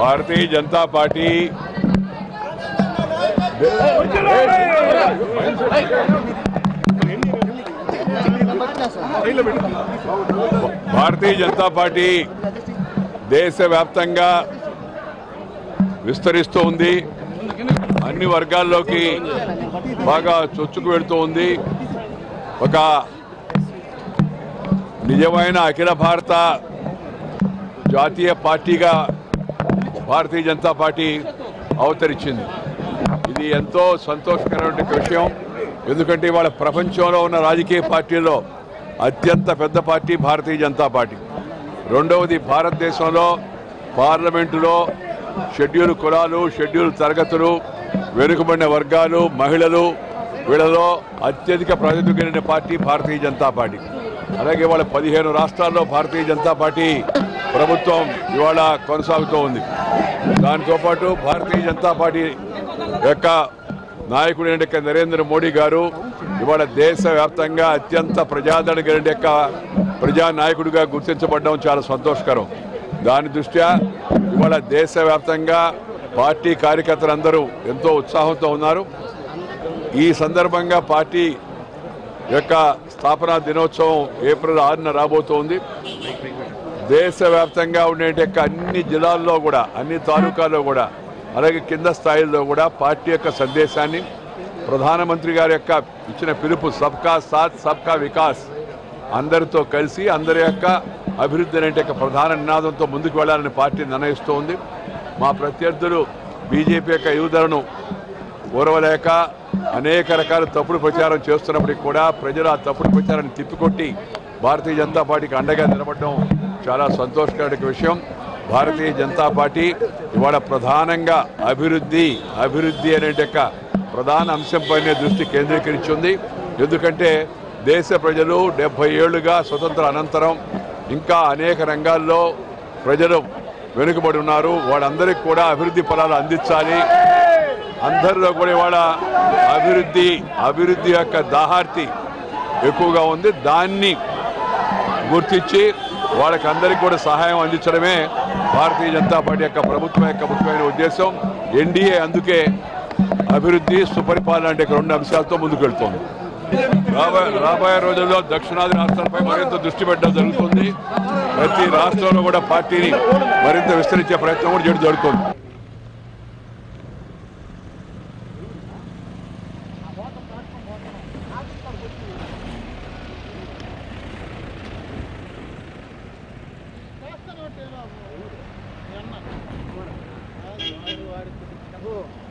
భారతీయ Janata party Bharatiya Janata party దేశవ్యాప్తంగా విస్తరిస్తూ ఉంది. అన్ని వర్గాల్లోకి బాగా చొచ్చుకు వెళుతూ ఉంది. ఒక నిజమైన అఖిల భారత జాతీయ పార్టీగా భారతీయ జనతా పార్టీ అవతరించింది. ఇది ఎంతో సంతోషకరమైన విషయం. ఎందుకంటే ఇవాళ ప్రపంచంలో ఉన్న రాజకీయ పార్టీల్లో అత్యంత పెద్ద పార్టీ భారతీయ జనతా పార్టీ. రెండవది భారతదేశంలో పార్లమెంటులో షెడ్యూల్ కులాలు షెడ్యూల్ తరగతులు వెనుకబడిన వర్గాలు మహిళలు వీళ్ళలో అత్యధిక ప్రాతినిధ్యం కలిగిన పార్టీ భారతీయ జనతా పార్టీ. అలాగే వాళ్ళ పదిహేను రాష్ట్రాల్లో భారతీయ జనతా పార్టీ ప్రభుత్వం ఇవాళ కొనసాగుతూ ఉంది. దానితో పాటు భారతీయ జనతా పార్టీ యొక్క నాయకుడు నరేంద్ర మోడీ గారు ఇవాళ దేశవ్యాప్తంగా అత్యంత ప్రజాదరణ కలిగిన యొక్క ప్రజా నాయకుడిగా గుర్తించబడడం చాలా సంతోషకరం. దాని దృష్ట్యా ఇవాళ దేశవ్యాప్తంగా పార్టీ కార్యకర్తలందరూ ఎంతో ఉత్సాహంతో ఉన్నారు. ఈ సందర్భంగా పార్టీ యొక్క స్థాపనా దినోత్సవం ఏప్రిల్ ఆరున రాబోతోంది. దేశవ్యాప్తంగా ఉండే యొక్క అన్ని జిల్లాల్లో కూడా అన్ని తాలూకాల్లో కూడా అలాగే కింద స్థాయిల్లో కూడా పార్టీ యొక్క సందేశాన్ని ప్రధానమంత్రి గారి యొక్క ఇచ్చిన పిలుపు సబ్కా సాత్ సబ్కా వికాస్ అందరితో కలిసి అందరి యొక్క అభివృద్ధి అనే యొక్క ప్రధాన నినాదంతో ముందుకు వెళ్ళాలని పార్టీ నిర్ణయిస్తూ ఉంది మా ప్రత్యర్థులు బీజేపీ యొక్క యువతలను ఓరవలేక అనేక రకాల తప్పుడు ప్రచారం చేస్తున్నప్పటికీ కూడా ప్రజలు ఆ తప్పుడు ప్రచారాన్ని తిప్పికొట్టి భారతీయ జనతా పార్టీకి అండగా నిలబడడం చాలా సంతోషకరమైన విషయం. భారతీయ జనతా పార్టీ ఇవాళ ప్రధానంగా అభివృద్ధి అభివృద్ధి అనే యొక్క ప్రధాన అంశంపైనే దృష్టి కేంద్రీకరించింది. ఎందుకంటే దేశ ప్రజలు డెబ్బై ఏళ్ళుగా స్వతంత్ర అనంతరం ఇంకా అనేక రంగాల్లో ప్రజలు వెనుకబడి ఉన్నారు. వాళ్ళందరికీ కూడా అభివృద్ధి ఫలాలు అందించాలి. అందరిలో కూడా ఇవాళ అభివృద్ధి అభివృద్ధి యొక్క దాహార్తి ఎక్కువగా ఉంది. దాన్ని గుర్తించి వాళ్ళకి అందరికీ కూడా సహాయం అందించడమే భారతీయ జనతా పార్టీ యొక్క ప్రభుత్వం యొక్క ముఖ్యమైన ఉద్దేశం. ఎన్డీఏ అందుకే అభివృద్ధి సుపరిపాలన అంటే రెండు అంశాలతో ముందుకు వెళ్తోంది. రాబోయే రాబోయే రోజుల్లో దక్షిణాది రాష్ట్రాలపై మరింత దృష్టి పెట్టడం జరుగుతుంది. ప్రతి రాష్ట్రంలో కూడా పార్టీని మరింత విస్తరించే ప్రయత్నం కూడా చేయడం జరుగుతుంది. 하고